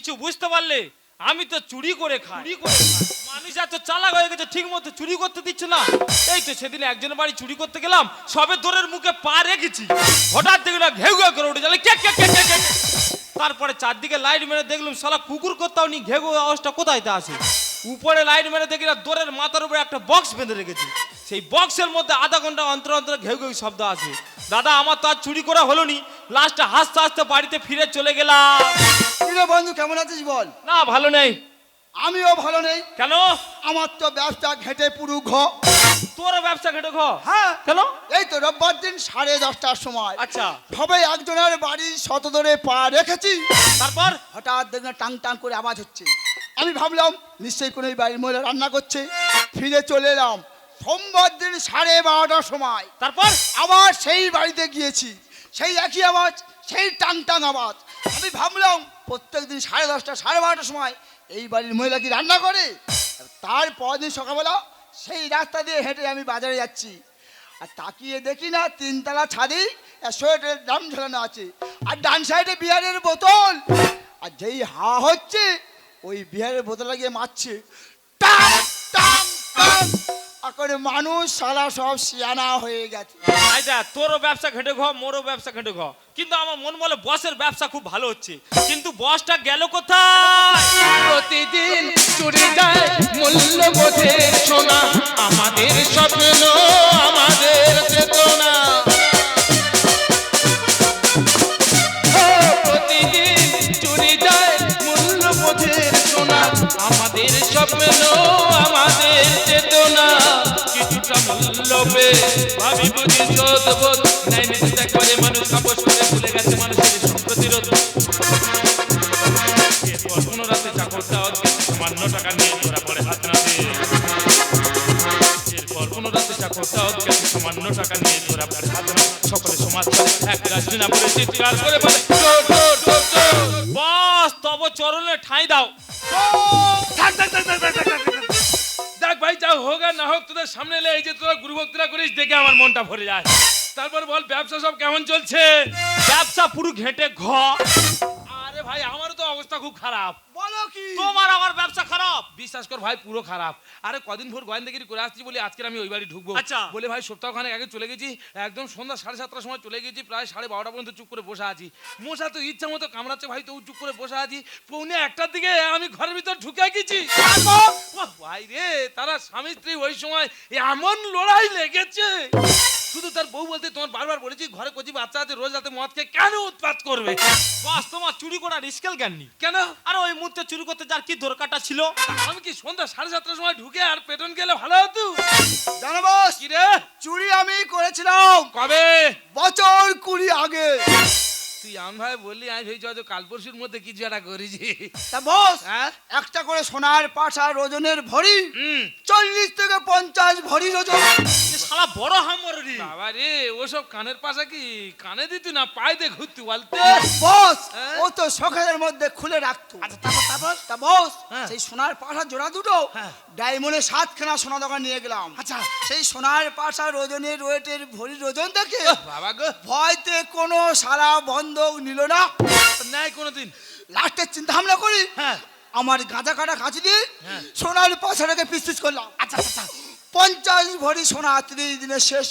কিছু বুঝতে পারলে আমি তো চুরি করে খাই। চুরি করে মানুষ এত চালাক হয়ে গেছে ঠিক মতো চুরি করতে দিচ্ছে না। এই তো সেদিন একজনের বাড়ি চুরি করতে গেলাম সবে দোরের মুখে পা রেখেছি। হঠাৎ দেখি না ঘেউ ঘেউ করে উঠে গেলে কে কে কে কে কে কে। তারপরে চারদিকে লাইট মেরে দেখলাম শালা কুকুর করতেও নি ঘেউ আওয়াজটা কোথায় আসে উপরে লাইট মেরে দেখি না দোরের মাথার উপরে একটা বক্স বেঁধে রেখেছি। সেই বক্সের মধ্যে আধা ঘণ্টা অন্তর অন্তর ঘেউ ঘেউ শব্দ আছে। দাদা আমার তো আর চুরি করা হলো নি। লাস্টে হাসতে হাসতে বাড়িতে ফিরে চলে গেলাম। কিরে বন্ধু কেমন আছিস বল? না ভালো নেই। আমিও ভালো নেই। কেন? আমার তো ব্যবসা ঘেটে পুরু ঘ। তোর ব্যবসা ঘেটে ঘ? হ্যাঁ। কেন? এই তো রোববার দিন সাড়ে দশটার সময়। আচ্ছা। সবাই একজনের বাড়ি শত ধরে পা রেখেছি। তারপর? হঠাৎ দেখলাম টাং টাং করে আওয়াজ হচ্ছে। আমি ভাবলাম নিশ্চয়ই কোনো বাড়ির মহিলা রান্না করছে। ফিরে চলে এলাম সোমবার দিন সাড়ে বারোটার সময়। তারপর? আবার সেই বাড়িতে গিয়েছি। সেই একই আওয়াজ সেই টাং টাং আওয়াজ। আমি ভাবলাম প্রত্যেক দিন সাড়ে দশটা, সাড়ে বারোটার সময় এই বাড়ির মহিলা কি রান্না করে? তারপর দিন সকালবেলা সেই রাস্তা দিয়ে হেঁটে আমি বাজারে যাচ্ছি। আর তাকিয়ে দেখি না, তিনতলা ছাদি সোয়েটারের দাম ঝোলানো আছে। আর ডান সাইডে বিহারের বোতল। আর যেই হা হচ্ছে, ওই বিহারের বোতলটা গিয়ে মারছে। এখন মানুষ সালা সব সিয়ানা হয়ে গেছে। আচ্ছা তোরও ব্যবসা ঘেটে ঘ মোরও ব্যবসা ঘেটে ঘ। কিন্তু আমার মন বলে বসের ব্যবসা খুব ভালো হচ্ছে। কিন্তু বসটা গেল কোথায়? প্রতিদিন চিৎকার করে বলে বস তব চরণে ঠাঁই দাও। দেখ ভাই যা হোক আর না হোক তোদের সামনে এলে এই যে তোরা গুরু ভক্তিরা করিস দেখে আমার মনটা ভরে যায়। তারপর বল ব্যবসা সব কেমন চলছে? ব্যবসা পুরো ঘেটে ঘ। আরে ভাই আমারও তো অবস্থা খুব খারাপ। তোমার আমার ব্যবসা খারাপ। বিশ্বাস কর ভাই পুরো খারাপ। আরে কদিন ভোর গোয়েন্দাগিরি করে আসছি বলে আজকে আমি ওই বাড়ি ঢুকবো। আচ্ছা। বলে ভাই সপ্তাহখানেক আগে চলে গেছি একদম সন্ধ্যা সাড়ে সাতটার সময় চলে গেছি প্রায় সাড়ে বারোটা পর্যন্ত চুপ করে বসে আছি। মশা তো ইচ্ছা মতো কামড়াচ্ছে ভাই তো চুপ করে বসে আছি। পৌনে একটার দিকে আমি ঘরের ভিতর ঢুকে গেছি। ভাই রে তারা স্বামী স্ত্রী ওই সময় এমন লড়াই লেগেছে। শুধু তার বউ বলতে তোমার বারবার বলেছি ঘরে কচি বাচ্চা আছে রোজ রাতে মদ খেয়ে কেন উৎপাত করবে? বস তোমার চুরি করার স্কেল জ্ঞান নেই। কেন? আর ওই মুহূর্তে চুরি করতে যার কি দরকারটা ছিল? আমি কি সন্ধ্যা সাড়ে সাতটার সময় ঢুকে আর পেটন গেলে ভালো হতো? জানো বস কি রে? চুরি আমি করেছিলাম। কবে? বছর কুড়ি আগে। তুই আম ভাই বললি আমি ভেবেছি হয়তো কাল পরশুর মধ্যে কিছু একটা করেছি। তা বস হ্যাঁ? একটা করে সোনার পাশা ওজনের ভরি চল্লিশ থেকে পঞ্চাশ ভরি ওজন। শালা বড় হামর বাবা রে ওসব কানের পাশা কি কানে দিতি না পায়ে ঘুরতি বলতে বস হ্যাঁ? ও তো শখের মধ্যে খুলে রাখতো। আচ্ছা তারপর তারপর তা বস। হ্যাঁ। সেই সোনার পাশা জোড়া দুটো। ডায়মন্ডে সাতখানা সোনা দোকান নিয়ে গেলাম। আচ্ছা। সেই সোনার পাশার ওজনের ওয়েটের ভরির ওজন দেখে বাবা গো। ভয়তে কোনো সারা বন্ধক নিল না। নেয় কোনোদিন। লাস্টের চিন্তা ভাবনা করি হ্যাঁ। আমার গাঁজা কাটা কাঁচি দিয়ে হ্যাঁ। সোনার পাশাটাকে পিস করলাম। আচ্ছা আচ্ছা পঞ্চাশ ভরি সোনা ত্রিশ দিনের শেষ।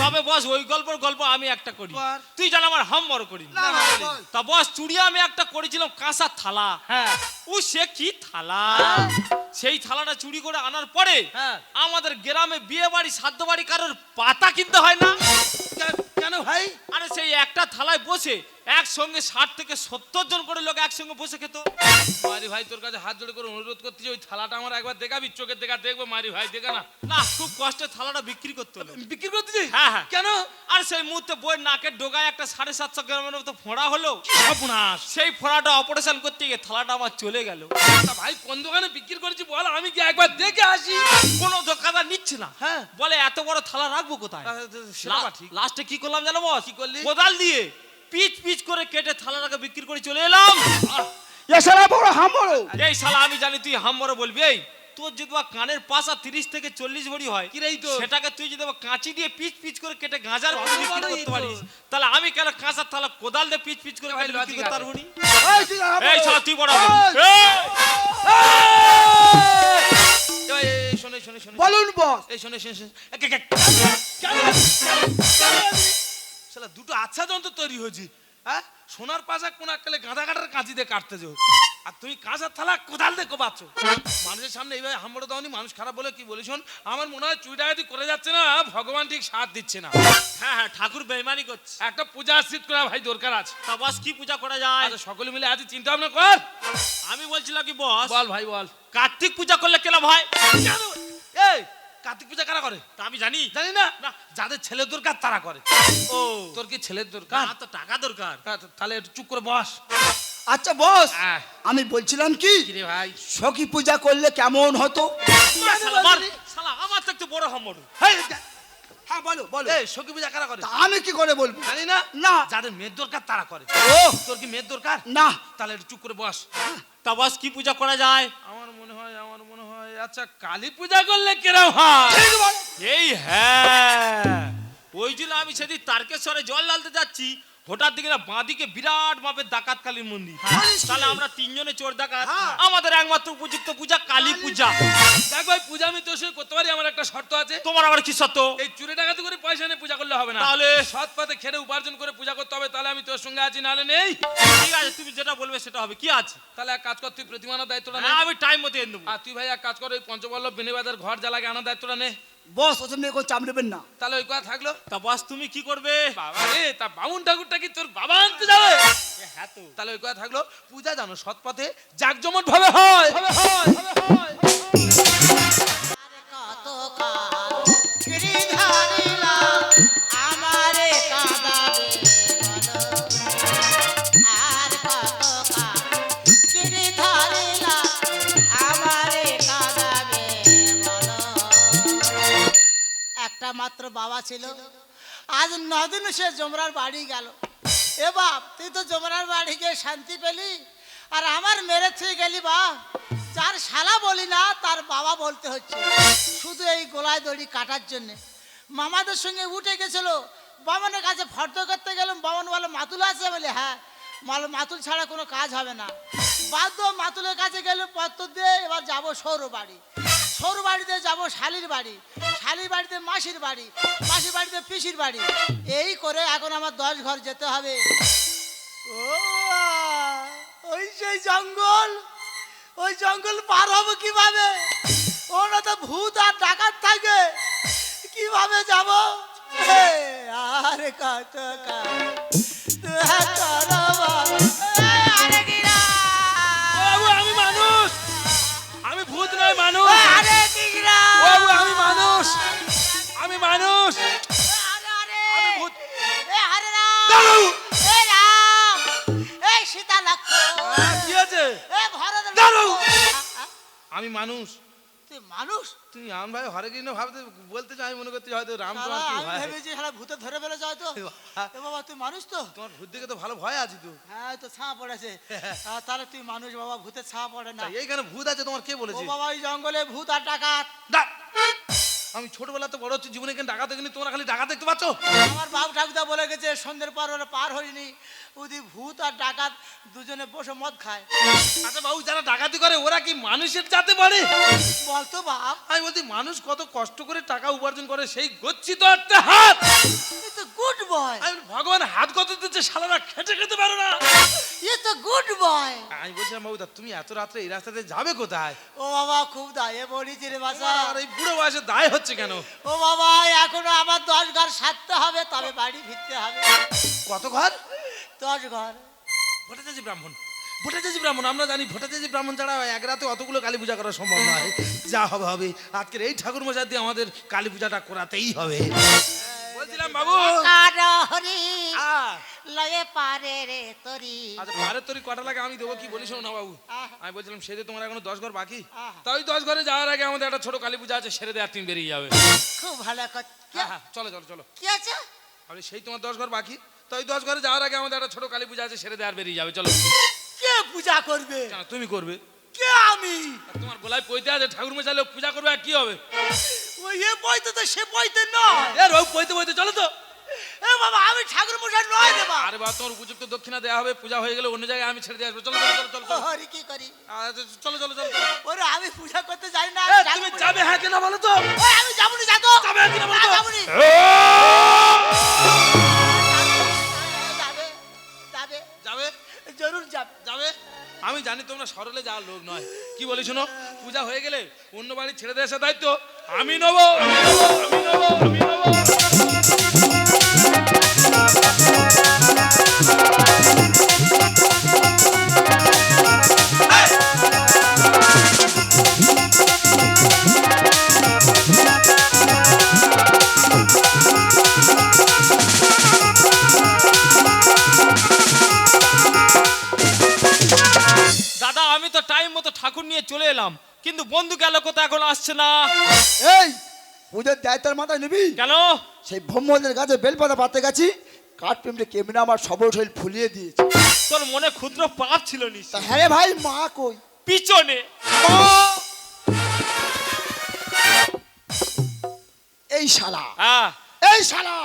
তবে বস ওই গল্পর গল্প আমি একটা করি। তুই জান আমার হাম বড় করি। তা বস চুড়ি আমি একটা করেছিলাম কাঁসা থালা। হ্যাঁ। ও সে কি থালা? সেই থালাটা চুরি করে আনার পরে হ্যাঁ। আমাদের গ্রামে বিয়ে বাড়ি সাধ্য বাড়ি কারোর পাতা কিনতে হয় না? কেন- ভাই? আরে সেই একটা থালায় বসে একসঙ্গে ষাট থেকে সত্তর জন করে লোক একসঙ্গে বসে খেত। মারি ভাই তোর কাছে হাত জোড়ে করে অনুরোধ করতেছি ওই থালাটা আমার একবার দেখাবি চোখের দেখা দেখব মারি ভাই দেখা না। না খুব কষ্টে থালাটা বিক্রি করতে হলো। বিক্রি করতেছিস হ্যাঁ, হ্যাঁ। কেন? আর সেই মুহূর্তে বই নাকের ডোগায় একটা সাড়ে সাতশো গ্রামের মতো ফোড়া হলো। সেই ফোড়াটা অপারেশন করতে গিয়ে থালাটা আমার চলে গেল। ভাই কোন দোকানে বিক্রি করেছি বল আমি কি একবার দেখে আসি? কোনো দোকানদার নিচ্ছে না। হ্যাঁ। বলে এত বড় থালা রাখব কোথায়? লাস্টে কি করলাম জানো বস? কি করলি? কোদাল দিয়ে পিচ পিচ করে কেটে থালাটাকে বিক্রি করে চলে এলাম। এই শালা আমি জানি তুই হাম্বরে বলবি এই। তোর যদি বা কানের পাশা তিরিশ থেকে চল্লিশ ভরি হয় কি রে এই তো? সেটাকে তুই যদি বা কাঁচি দিয়ে পিচ পিচ করে কেটে গাঁজার বিক্রি করতে পারিস তাহলে আমি কেন কাঁচার থালা কোদাল দিয়ে পিচ পিচ করে বিক্রি করতে পারব নি? এই তুই শালা তুই বড় শোনে শোনে শোনে। বলুন বস। এই শোনে দুটো আচ্ছা যন্ত্র তৈরি হয়েছি। হ্যাঁ? সোনার পাশা কোন এককালে গাঁদা কাটার কাঁচি দিয়ে কাটতে যাও। আর তুমি কাঁচার থালা কোদাল দিয়ে কোপাচ্ছ। মানুষের সামনে এইভাবে হামড়ে দাওনি মানুষ খারাপ বলে কি বলি শোন? আমার মনে হয় চুই ডাকাতি করে যাচ্ছে না ভগবান ঠিক সাথ দিচ্ছে না। হ্যাঁ হ্যাঁ ঠাকুর বেইমানি করছে। একটা পূজা স্থিত করা ভাই দরকার আছে। তা বস কি পূজা করা যায়? আচ্ছা সকলে মিলে আজ চিন্তা ভাবনা কর। আমি বলছিলাম কি বস? বল ভাই বল। কার্তিক পূজা করলে কেন ভাই? এই কার্তিক পূজা কারা করে? তা আমি জানি। জানি না। যাদের ছেলের দরকার তারা করে। ও। তোর কি ছেলের না দরকার তো টাকা দরকার। হ্যাঁ, তাহলে একটু চুপ করে বস। আচ্ছা বস আহ। আমি বলছিলাম কি? রে ভাই? সখী পূজা করলে কেমন হতো? শালা, আমার তো একটু বড় হাম্বর হেই, হ্যাঁ বলো বলো। এই সখী পূজা কারা করে? আমি কি করে বলব? জানি না। না। যাদের মেয়ের দরকার তারা করে। ও। তোর কি মেয়ের দরকার? না। তাহলে একটু চুপ করে বস। তা বস কি পূজা করা যায় আমার মনে হয় আমার মনে হয় আচ্ছা কালী পূজা করলে কেরাম হয়? এই হ্যাঁ। ওই জন্য আমি সেদিন তারকেশ্বরে জল ঢালতে যাচ্ছি। হঠাৎ দিকে না বাঁদিকে বিরাট মাপের ডাকাত কালীর মন্দির। তাহলে আমরা তিনজনে চোর ডাকাত হ্যাঁ। আমাদের একমাত্র উপযুক্ত পূজা কালী পূজা। দেখ ভাই পূজা আমি তোর সঙ্গে করতে পারি আমার একটা শর্ত আছে। তোমার আবার কি শর্ত? এই চুরি ডাকাতি করে পয়সা নিয়ে পূজা করলে হবে না। তাহলে? সৎ পথে খেটে উপার্জন করে পূজা করতে হবে তাহলে আমি তোর সঙ্গে আছি নাহলে নেই। ঠিক আছে তুমি যেটা বলবে সেটা হবে। কি আছে? তাহলে এক কাজ কর তুই প্রতিমানের দায়িত্বটা নে হ্যাঁ আমি টাইম মতো এনে দেবো। আর তুই ভাই এক কাজ কর ওই পঞ্চবল্লভ বেনিবাদের ঘর জ্বালাকে আনার দায়িত্বটা নে। বস ওসব নিয়ে কোনো চাপ নেবেন না। তাহলে ওই কথা থাকল? তা বস তুমি কি করবে? বাবা রে তা বামুন ঠাকুরটা কি তোর বাবা আনতে যাবে? হ্যাঁ তো। তাহলে ওই কথা থাকল পূজা জানো সৎপথে জাকজমট ভাবে হয় ভাবে হয় ভাবে হয় ছিল। আজ নদিন সে জমরার বাড়ি গেল। এ বাপ, তুই তো জমরার বাড়ি গিয়ে শান্তি পেলি। আর আমার মেরে থুয়ে গেলি বা। যার শালা বলি না, তার বাবা বলতে হচ্ছে। শুধু এই গোলায় দড়ি কাটার জন্যে। মামাদের সঙ্গে উঠে গেছিল। বামনের কাছে ফর্দ করতে গেলাম। বামন বলে, মাতুল আছে? বলে হ্যাঁ। মাল মাতুল ছাড়া কোনো কাজ হবে না। বাধ্য মাতুলের কাছে গেলে পত্র দিয়ে এবার যাব সৌর বাড়ি। সৌর বাড়িতে যাব শালির বাড়ি। শালির বাড়িতে মাসির বাড়ি মাসির বাড়িতে পিসির বাড়ি। এই করে এখন আমার দশ ঘর যেতে হবে। ও ওই সেই জঙ্গল ওই জঙ্গল পার হব কীভাবে? ওরা তো ভূত আর ডাকাত থাকে। কীভাবে যাব? হে, আর কত আমি মানুষ। আমি ভূত নয় মানুষ। আ, আমি মানুষ। তুই মানুষ? তুমি আম ভাই হরে কৃষ্ণ ভাবতে বলতে চাই আমি মনে করছি হয়তো রাম ভেবেছি শালা ভূতে ধরে ফেলে যায় তো এ বাবা। তুই মানুষ তো? তোমার ভূত দেখে তো ভালো ভয় আছি তো। হ্যাঁ তো ছাঁ পড়েছে। তাহলে তুই মানুষ বাবা ভূতে ছাঁ পড়ে না। এইখানে ভূত আছে তোমার কে বলেছে? বাবা ওই জঙ্গলে ভূত আর ডাকাত। আমি ছোটবেলা তো বড় হচ্ছে জীবনে কেন ডাকা দেখিনি তোমরা খালি ডাকা দেখতে পাচ্ছ? আমার বাবু ঠাকুরদা বলে গেছে সন্ধ্যের পর ওরা পার হয়নি। ওদি ভূত আর ডাকাত দুজনে বসে মদ খায়। আচ্ছা বাবু যারা ডাকাতি করে ওরা কি মানুষের জাতে পারে? বলতো বাপ। আমি বলছি মানুষ কত কষ্ট করে টাকা উপার্জন করে সেই গচ্ছিত একটা হাত। তো গুড বয় আমি ভগবান হাত কত দিচ্ছে সালারা খেটে খেতে পারো না। এ তো গুড বয় আমি বলছিলাম বাবু তুমি এত রাত্রে এই রাস্তাতে যাবে কোথায়? ও বাবা খুব দায়ে বলিছি রে বাসা আর এই বুড়ো বয়সে দায় হচ্ছে কেন? ও বাবা এখনও আমার দশ ঘর সারতে হবে তবে বাড়ি ফিরতে হবে। কত ঘর? দশ ঘর। ভট্টাচার্য ব্রাহ্মণ। ভট্টাচার্য ব্রাহ্মণ আমরা জানি ভট্টাচার্য ব্রাহ্মণ ছাড়া এক রাতে অতগুলো কালী পূজা করা সম্ভব নয়। যা হবে হবে। আজকের এই ঠাকুর মশাই দিয়ে আমাদের কালী পূজাটা করাতেই হবে। বলছিলাম বাবু হরি লয়ে পারে রে তরি। আচ্ছা পারের তরি কটা লাগে আমি দেবো কি না বাবু? আমি বলছিলাম তোমার এখনও দশ ঘর বাকি আহ। তা ওই দশ ঘরে যাওয়ার আগে আমাদের একটা ছোট কালী পূজা আছে সেরে দেওয়ার টিম বেরিয়ে যাবে। খুব ভালো কথা হ্যাঁ হ্যাঁ চলো চলো চলো। কি আছে? আমি সেই তোমার দশ ঘর বাকি তো ওই দশ ঘরে যাওয়ার আগে আমাদের একটা ছোট কালী পূজা আছে সেরে দেওয়ার বেরিয়ে যাবে চলো। কে পূজা করবে? তুমি করবে। কে আমি? তোমার গলায় পইতে আছে ঠাকুর মশাই লোক পূজা করবে আর কি হবে? ওই এ তো সে বইতে নয়। এ রোগ পইতে পইতে চলো তো। বাবা আমি ঠাকুর মশাই নয় রে বাবা। আরে বা তোমার উপযুক্ত দক্ষিণা দেওয়া হবে পূজা হয়ে গেলে অন্য জায়গায় আমি ছেড়ে দিয়ে আসব। চলো চলো চলো চলো চলো। হরি কি করি? আচ্ছা, চলো চলো চলো চলো। ওরে আমি পূজা করতে যাই না। তুমি যাবে হ্যাঁ কেন বলো তো? আমি যাব না যাব। যাবে কি না বলো তো? যাব যাবে যাবে যাবে। জরুর যাবে। যাবে? আমি জানি তোমরা সরলে যাওয়ার লোক নয়। কি বলি শোনো পূজা হয়ে গেলে অন্য বাড়ি ছেড়ে দেওয়ার দায়িত্ব। আমি নেব আমি নেব আমি নেব আমি নেব। চলে এলাম কিন্তু বন্ধু গেল কোথায় এখন আসছে না? এই পুজোর দায়িত্বের মাথায় নিবি। কেন? সেই ব্রহ্মদের কাছে বেলপাতা পাতে গেছি কাঠ পিমড়ে কেমনে আমার সবল শরীর ফুলিয়ে দিয়েছে। তোর মনে ক্ষুদ্র পাপ ছিল নিশ্চয়। হ্যাঁ রে ভাই মা কই? পিছনে। এই শালা। এই শালা!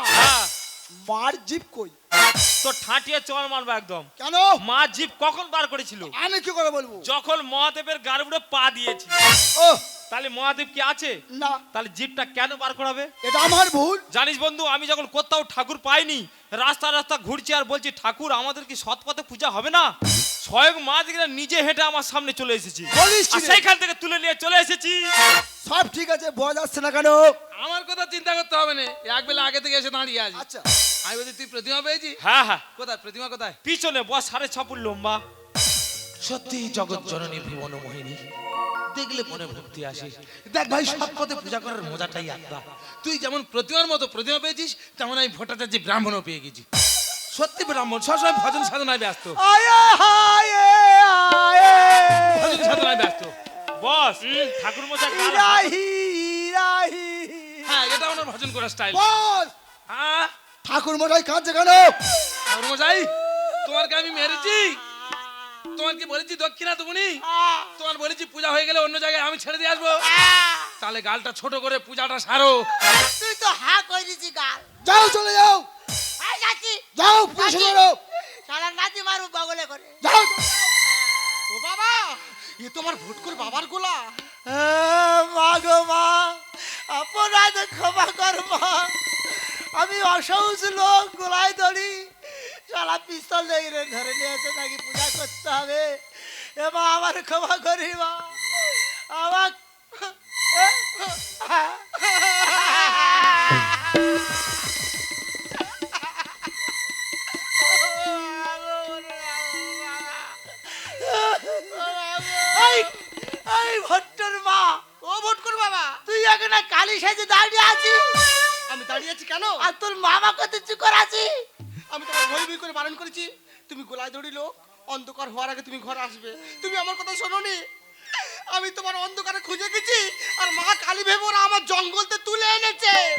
মার জিপ কই? তোর ঠাটিয়ে মারবো একদম। কেন? মা জীব কখন বার করেছিল? আমি কি করে বলব? যখন মহাদেবের পা দিয়েছিল ও। তাহলে মহাদেব কি আছে? না। তাহলে জীবটা কেন বার করাবে? এটা আমার ভুল। জানিস বন্ধু আমি যখন কোথাও ঠাকুর পাইনি রাস্তা রাস্তা ঘুরছি আর বলছি ঠাকুর আমাদের কি সৎ পথে পূজা হবে না? স্বয়ং মা দিকে নিজে হেঁটে আমার সামনে চলে এসেছি। বলিস কি রে? সেইখান থেকে তুলে নিয়ে চলে এসেছি। সব ঠিক আছে বোঝা যাচ্ছে না কেন? আমার কথা চিন্তা করতে হবে না। এক বেলা আগে থেকে এসে দাঁড়িয়ে আছি। আচ্ছা। আমি বলছি তুই প্রতিমা পেয়েছি হ্যাঁ হ্যাঁ। কোথায়? প্রতিমা কোথায়? পিছনে বস সাড়ে ছ ফুট লম্বা। সত্যি জগৎ জননী ভুবন মোহিনী দেখলে মনে ভক্তি আসে। দেখ ভাই সৎ পথে পূজা করার মজাটাই আলাদা। তুই যেমন প্রতিমার মতো প্রতিমা পেয়েছিস তেমন আমি ভট্টাচার্য ব্রাহ্মণও পেয়ে গেছি। সত্যি ব্রাহ্মণ সবসময় ভজন সাধনায় ব্যস্ত। আয়ে আয়ে ব্যস্ত। বস ঠাকুর মশাই কাল হ্যাঁ এটা আমার ভজন করার স্টাইল বল হ্যাঁ? ঠাকুর মশাই কাঁদছে কেন? কর্মচাই তোমার কি আমি মেরেছি। তোমার কি বলেছি দক্ষিণা তুমি? তোমার বলেছি পূজা হয়ে গেলে অন্য জায়গায় আমি ছেড়ে দিয়ে আসব। তাহলে গালটা ছোট করে পূজাটা সারো। তুই তো হা করিছি গাল। যাও চলে যাও। আই যাচ্ছি। যাও পুজো করো সারা নাতি মারু বগলে করে। যাও। ও বাবা! এ তোমার ভুটকুর বাবার গোলা। মা গো মা অপরাধ ক্ষমা কর মা। আমি অসহজ লোক, গোলায় ধরি সারা পিস্তল দেখে ধরে নিয়েছে, নাকি পূজা করতে হবে? এ মা, আমার ক্ষমা করি মা। আমার এখানে কালি সাজে দাঁড়িয়ে আছিস আমি দাঁড়িয়ে আছি কেন? আর তোর মামা কত চুপ করে আছিস আমি তোমার ভয় ভয় করে বারণ করেছি। তুমি গোলায় দৌড়িলো অন্ধকার হওয়ার আগে তুমি ঘরে আসবে। তুমি আমার কথা শোনোনি? আমি তোমার অন্ধকারে খুঁজে গেছি আর মা কালী ভেবে ওরা আমার জঙ্গলতে তুলে এনেছে।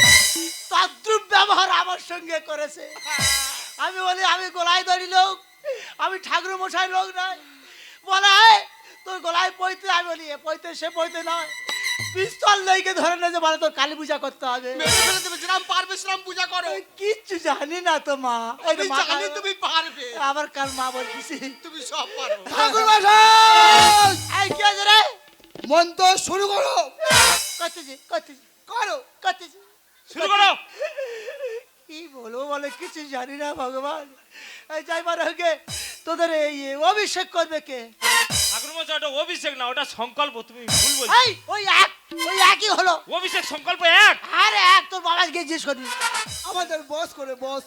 তদ্রুপ ব্যবহার আমার সঙ্গে করেছে। আমি বলি আমি গোলায় ধরি লোক আমি ঠাকুর মশাই লোক নয়। বলে "এই, তোর গলায় পইতে আমি বলি এ পইতে সে পইতে নয়। পিস্তল লেগে ধরে না যে বলে তোর কালী পূজা করতে হবে। মেরে ফেলে দেবে যেরাম পারবে সেরাম পূজা করো। কিচ্ছু জানি না তো মা। আমি জানি তুমি পারবে। আবার কাল মা বলছি তুমি সব পারো। ঠাকুর মশাই এই কি আছে রে? মন্ত্র শুরু করো। করতেছি করতেছি। করো। করতেছি। শুরু করো। কি বলব বলে কিছু জানি না ভগবান। এই যাইবার হোকে তোদের এই অভিষেক করবে কে? ঠাকুর মশাই ওটা অভিষেক না ওটা সংকল্প তুমি ভুল বলছো। এই ওই এক ওই একই হলো। অভিষেক সংকল্প এক? আরে এক তোর বাবা গিয়ে জিজ্ঞেস করবি। আমাদের বস করে বস।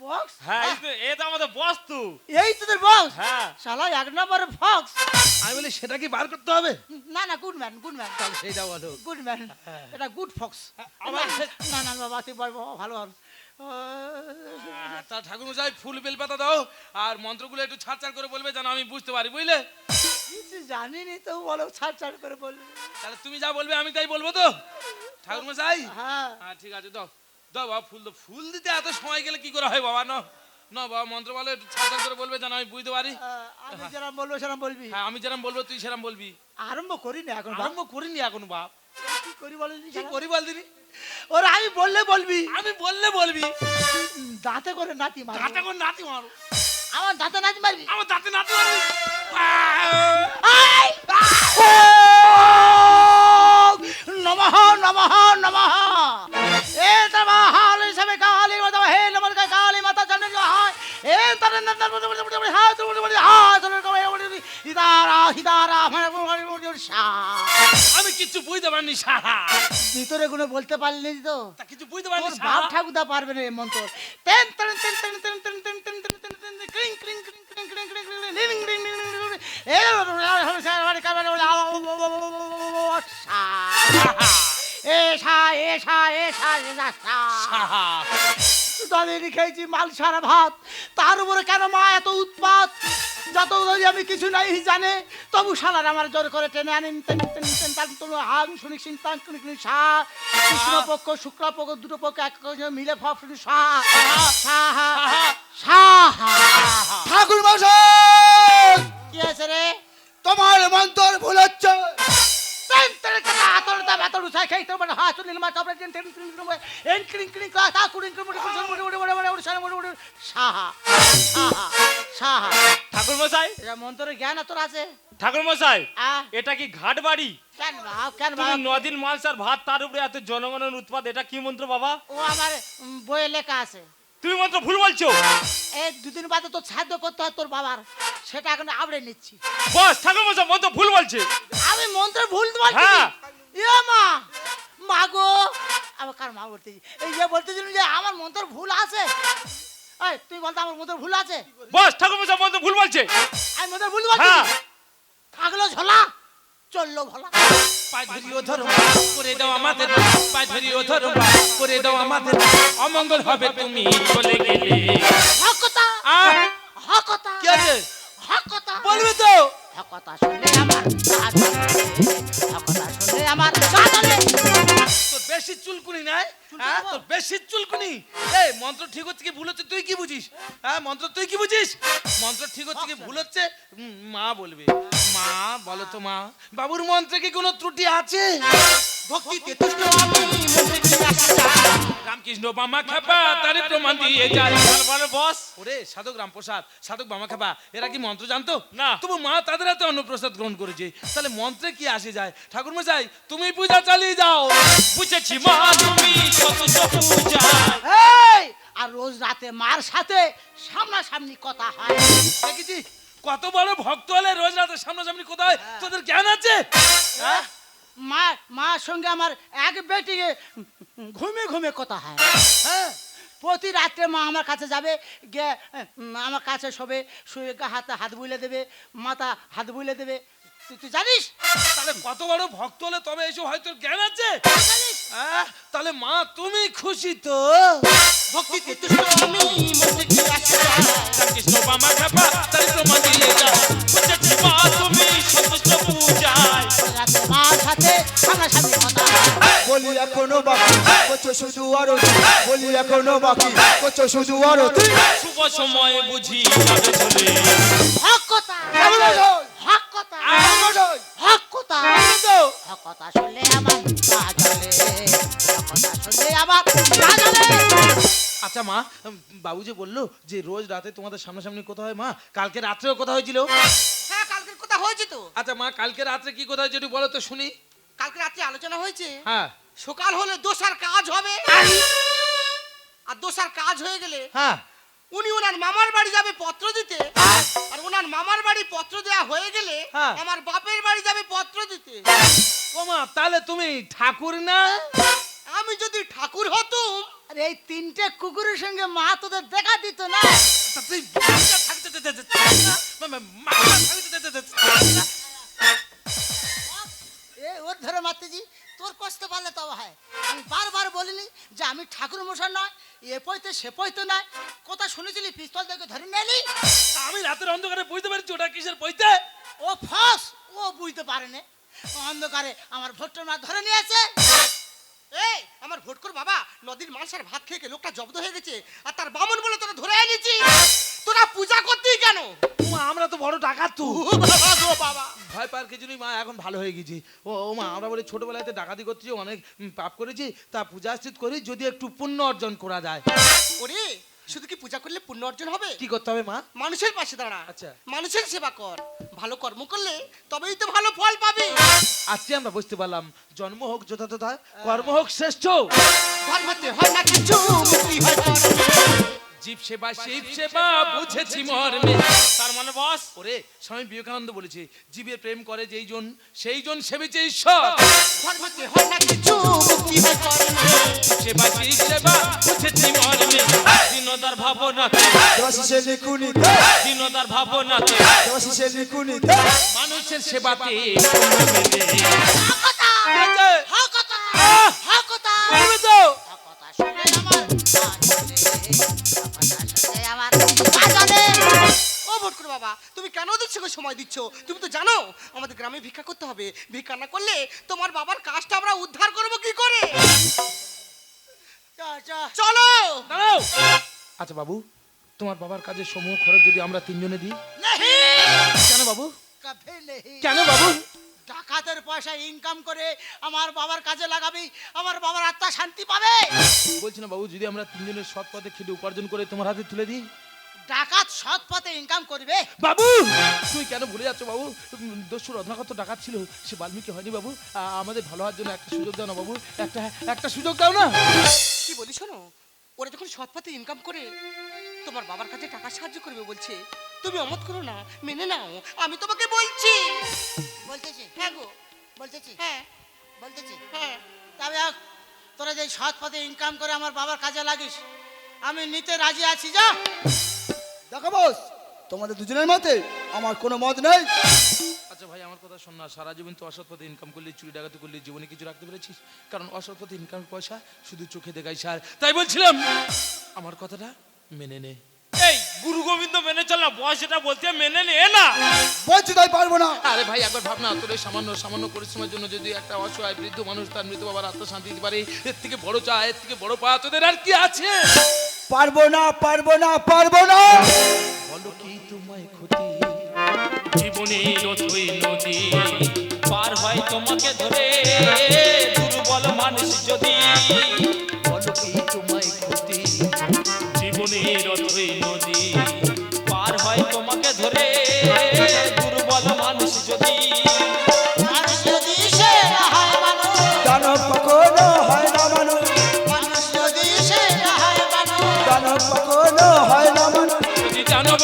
বক্স হ্যাঁ এই তো- এ তো আমাদের বস্তু এই তোদের বক্স হ্যাঁ। শালা এক নম্বরে ফক্স আমি বলি সেটা কি বার করতে হবে? না না গুড ম্যান গুড ম্যান তাহলে সেইটা বলো। গুড ম্যান এটা গুড ফক্স আমার না না বাবা তুই বল ভালো আহ, তা ঠাকুর মশাই ফুল বেল পাতা দাও আর মন্ত্রগুলো একটু ছাড় ছাড় করে বলবে যেন আমি বুঝতে পারি বুঝলে? কিছু জানিনি তো বলো ছাড় ছাড় করে বলবি। তাহলে তুমি যা বলবে আমি তাই বলব তো? ঠাকুর মশাই হ্যাঁ। হ্যাঁ ঠিক আছে দাও দাও বাবা ফুল দাও। ফুল দিতে এত সময় গেলে কি করে হয় বাবা না না বাবা মন্ত্র বলে একটু ছাড় ছাড় করে বলবে যেন আমি বুঝতে পারি। আহ, আমি যেরকম বলব সেরকম বলবি। হ্যাঁ আমি যেরকম বলব তুই সেরকম বলবি। আরম্ভ করিনি এখন আরম্ভ করিনি এখন বাপ। কি করি বলিনি কি করি বল দিনি ওরা আমি বললে বলবি আমি বললে বলবি দাঁতে করে নাতি মারবো দাঁতে কোন নাতি মারো আমার দাঁতে নাতি মারবি আমার দাঁতে নাতি মারবি! নমঃ নমঃ নমঃ এ নমঃ হিসাবে কালী মাতা হে নমঃ কালী মাতা জানেন হয় এ তর নন্দন হা হা হিদারা মানে শাহ আমি কিছু বুঝতে পারিনি ভিতরে গুলো বলতে পারলি তো তা কিছু বুঝতে পারিনি বাপ ঠাকুরদা পারবে না এই মন্ত্র তেন তেন তেন তেন তেন তেন তেন তেন তেন তেন তেন ক্রিং ক্রিং ক্রিং ক্রিং ক্রিং ক্রিং ক্রিং লিং লিং লিং লিং লিং এ বাড়ি কাবারে এ সা এ সা এ সা সা সা সাহা দলে খেয়েছি মাল সারা ভাত তার উপরে কেন মা যত আমি কিছু নাই জানে। তবু শালার আমার জোর করে টেনে আনেন হাং শুনি চিন্তান শুনি শুনি সা কৃষ্ণ পক্ষ শুক্ল পক্ষ দুটো পক্ষ এক মিলে ফপ শুনি ঠাকুর মশাই কি আছে রে? তোমার মন্তর ভুল হচ্ছে। তোর মানে হাত নীল মা তারপরে তেন তেন তেন তেন এন ক্লিং ক্লিং কা তা কুড়িং কুড়িং মুড়ি মুড়ি মুড়ি মুড়ি মুড়ি মুড়ি সারা মুড়ি মুড়ি সাহা সাহা সাহা ঠাকুর মশাই এটা মন্ত্রের জ্ঞান তোর আছে ঠাকুর মশাই এটা কি ঘাট বাড়ি? কেন বাপ কেন তুমি নদিন মাল ভাত তার উপরে এত জনগণের উৎপাদ এটা কি মন্ত্র বাবা? ও আমার বইয়ে লেখা আছে। তুমি মন্ত্র ভুল বলছো। এই দুদিন বাদে তো সাহায্য করতে হয় তোর বাবার সেটা এখন আবড়ে নিচ্ছি। বস ঠাকুর মশাই মন্ত্র ভুল বলছে। আমি মন্ত্র ভুল বলছি। হ্যাঁ। ইয়ে মা মা গো আমার কার মা বলতে এই যে বলতেছিলাম যে আমার মন্ত্র ভুল আছে। এই তুই বলতো আমার মন্ত্র ভুল আছে? বস ঠাকুর মশাই মন্ত্র ভুল বলছে। আমি মন্ত্র ভুল বলছি? হ্যাঁ। থাকল ঝোলা চলল ভোলা। পায়ে ধরিও ধরো করে দাও আমাদের। পায়ে ধরিও ধরো করে দাও আমাদের। অমঙ্গল হবে তুমি চলে গেলে। হকতা আহ, হকতা কি আছে? হকতা। বলবে তো। কথা শুনলে আমার কথা শুনলে আমার তোর বেশি চুলকুনি নাই? হ্যাঁ? তোর বেশি চুলকুনি? এই মন্ত্র ঠিক হচ্ছে কি ভুল হচ্ছে? তুই কি বুঝিস? হ্যাঁ মন্ত্র তুই কি বুঝিস? মন্ত্র ঠিক হচ্ছে কি ভুল হচ্ছে? মা বলবে। মা বলো তো মা বাবুর মন্ত্রে কি কোনো ত্রুটি আছে? ভক্তিতে তুষ্ট আমি রামকৃষ্ণ বামা খাপা তারে প্রমাণ দিয়ে যায়। বস। ওরে সাধক রামপ্রসাদ সাধক বামা খাপা এরা কি মন্ত্র জানতো? না। তবু মা তাদের হাতে অন্নপ্রসাদ গ্রহণ করেছে। তাহলে মন্ত্রে কি আসে যায়? ঠাকুর মশাই তুমি পূজা চালিয়ে যাও। বুঝেছি মা তুমি কত পূজা। এই আর রোজ রাতে মার সাথে সামনাসামনি কথা হয়। দেখেছি কত বড় ভক্ত হলে রোজ রাতে সামনাসামনি কোথায় তোদের জ্ঞান আছে? হ্যাঁ? মা মার সঙ্গে আমার এক বেটিকে ঘুমে ঘুমে কথা হয়। হ্যাঁ? প্রতি রাত্রে মা আমার কাছে যাবে গিয়ে আমার কাছে শোবে শুয়ে গা হাতে হাত বুলে দেবে মাথা হাত বুলে দেবে তুই তুই জানিস? তাহলে কত বড় ভক্ত হলে তবে এসব হয়তো জ্ঞান আছে? হ্যাঁ? তাহলে মা তুমি খুশি তো? কৃষ্ণ বামা খাপা তুমি সন্তুষ্ট পূজায়। মার সাথে সামনাসামনি কথা বলি। এখনও বাকি শুধু বলি এখনও বাকি শুধু আরতি। শুভ সময় বুঝি যাবে চলে ঠাকুর কথা শুনলে আমার কথা শুনলে আমার আচ্ছা মা বাবু যে বলল যে রোজ রাতে তোমাদের সামনাসামনি কোথা হয় মা কালকে রাত্রেও কথা হয়েছিল? হ্যাঁ কালকের কথা হয়েছে তো। আচ্ছা মা কালকে রাত্রে কি কথা হয়েছে একটু বলো তো শুনি। কালকে রাত্রে আলোচনা হয়েছে। হ্যাঁ। সকাল হলে দোষার কাজ হবে। আর দোষার কাজ হয়ে গেলে হ্যাঁ। উনি ওনার মামার বাড়ি যাবে পত্র দিতে আর ওনার মামার বাড়ি পত্র দেওয়া হয়ে গেলে হ্যাঁ। আমার বাপের বাড়ি যাবে পত্র দিতে ও মা তাহলে তুমি ঠাকুর না আমি যদি ঠাকুর হতুম আর এই তিনটে কুকুরের সঙ্গে মা তোদের দেখা দিত না তা তুই মাথা থাকতে দে- দে- দে- না, মা- মা- থাকতে দে- দে- দে- না। এ ওর ধরে মাতিজি তোর কষ্ট পারলে তবে হয়। আমি বারবার বলিনি যে আমি ঠাকুর মশাই নয় এ পইতে সে পইতে নয়। কথা শুনেছিলি পিস্তল দেখে ধরে নেলি? তা আমি রাতের অন্ধকারে বুঝতে পারছি ওটা কিসের পইতে ও ফস ও বুঝতে পারে না অন্ধকারে আমার ভোট্টোর মা ধরে নিয়েছে। এই আমার ভোট কর বাবা নদীর মাংসের ভাত খেয়ে লোকটা জব্দ হয়ে গেছে আর তার বামন বলে তোরা ধরে এনেছি। তোরা পূজা করতেই কেন? আমরা তো বড় ডাকাত তো। ও বাবা গো বাবা। ভয় পাওয়ার কিছু নেই মা এখন ভালো হয়ে গেছি। ও ও মা আমরা বলে ছোটবেলাতে ডাকাতি করছি অনেক পাপ করেছি তা পূজা স্থিত করি যদি একটু পুণ্য অর্জন করা যায়। ওরে শুধু কি পূজা করলে পুণ্য অর্জন হবে? কি করতে হবে মা? মানুষের পাশে দাঁড়া। আচ্ছা। মানুষের সেবা কর। ভালো কর্ম করলে তবেই তো ভালো ফল পাবে। আজকে আমরা বুঝতে পারলাম জন্ম হোক যথাযথ কর্ম হোক শ্রেষ্ঠ। ধর্মতে হয় না কিছু মুক্তি হয়। জীব সেবা শিব সেবা বুঝেছি মর্মে। তার মানে বস ওরে স্বামী বিবেকানন্দ বলেছে জীবের প্রেম করে যেই জন সেই জন সেবিছে ঈশ্বর। হয় না কিছু মুক্তি হয় কর্মে। সেবা শিব সেবা বুঝেছি মর্মে। দিনদার ভাবনাতে। দিনদার ভাবনাতে। মানুষের সেবাতে হা কথা হা কথা বলবে তো কথা শুনে আমার ও ভোট করে বাবা। তুমি কেন সঙ্গে সময় দিচ্ছ? তুমি তো জানো আমাদের গ্রামে ভিক্ষা করতে হবে। ভিক্ষা না করলে তোমার বাবার কাজটা আমরা উদ্ধার করব কি করে। চলো! আচ্ছা বাবু তোমার বাবার কাজের সমূহ খরচ যদি আমরা তিনজনে দিই? কেন বাবু? কেন বাবু? ডাকাতের পয়সা ইনকাম করে আমার বাবার কাজে লাগাবি আমার বাবার আত্মা শান্তি পাবে। বলছি না বাবু যদি আমরা তিনজনের সৎ পথে খেটে উপার্জন করে তোমার হাতে তুলে দিই? ডাকাত সৎ পথে ইনকাম করবে। বাবু তুই কেন ভুলে যাচ্ছ বাবু? উম, দস্যু রত্নাকর তো ডাকাত ছিল সে বাল্মীকি হয়নি বাবু। আ, আমাদের ভালো হওয়ার জন্য একটা সুযোগ দাও না বাবু। একটা একটা সুযোগ দাও না। কি বলি শোনো ওরা যখন সৎ পথে ইনকাম করে তোমার বাবার কাছে টাকা সাহায্য করবে বলছে তুমি অমত করো না মেনে নাও আমি তোমাকে বলছি। বলতেছি। হ্যাঁ গো। বলতেছি? হ্যাঁ। বলতেছি? হ্যাঁ। তবে এক, তোরা যে সৎ পথে ইনকাম করে আমার বাবার কাজে লাগিস আমি নিতে রাজি আছি যা। দেখো বস। তোমাদের দুজনের মতে আমার কোনো মত নেই। আচ্ছা ভাই আমার কথা শোন না। সারা জীবন তো অসৎ পথে ইনকাম করলে চুরি ডাকাতি করলে জীবনে কিছু রাখতে পেরেছিস? কারণ অসৎ পথে ইনকামের পয়সা শুধু চোখে দেখাই সার। তাই বলছিলাম আমার কথাটা মেনে নে। এই গুরু গোবিন্দ মেনে চল না। বস এটা বলতে মেনে নে না। বলছি তাই পারব না। আরে ভাই একবার ভাবনা তোর এই সামান্য সামান্য পরিশ্রমের জন্য যদি একটা অসহায় বৃদ্ধ মানুষ তার মৃত বাবার আত্মশান্তি দিতে পারে এর থেকে বড় চা এর থেকে বড় পা তোদের আর কি আছে? পারব না পারব না পারব না। বলো কি তোমায় ক্ষতি? জীবনের অথই নদী, পার হয় তোমাকে ধরে, দুর্বল মানুষ যদি। বলো কি তোমায় ক্ষতি? জীবনের অথই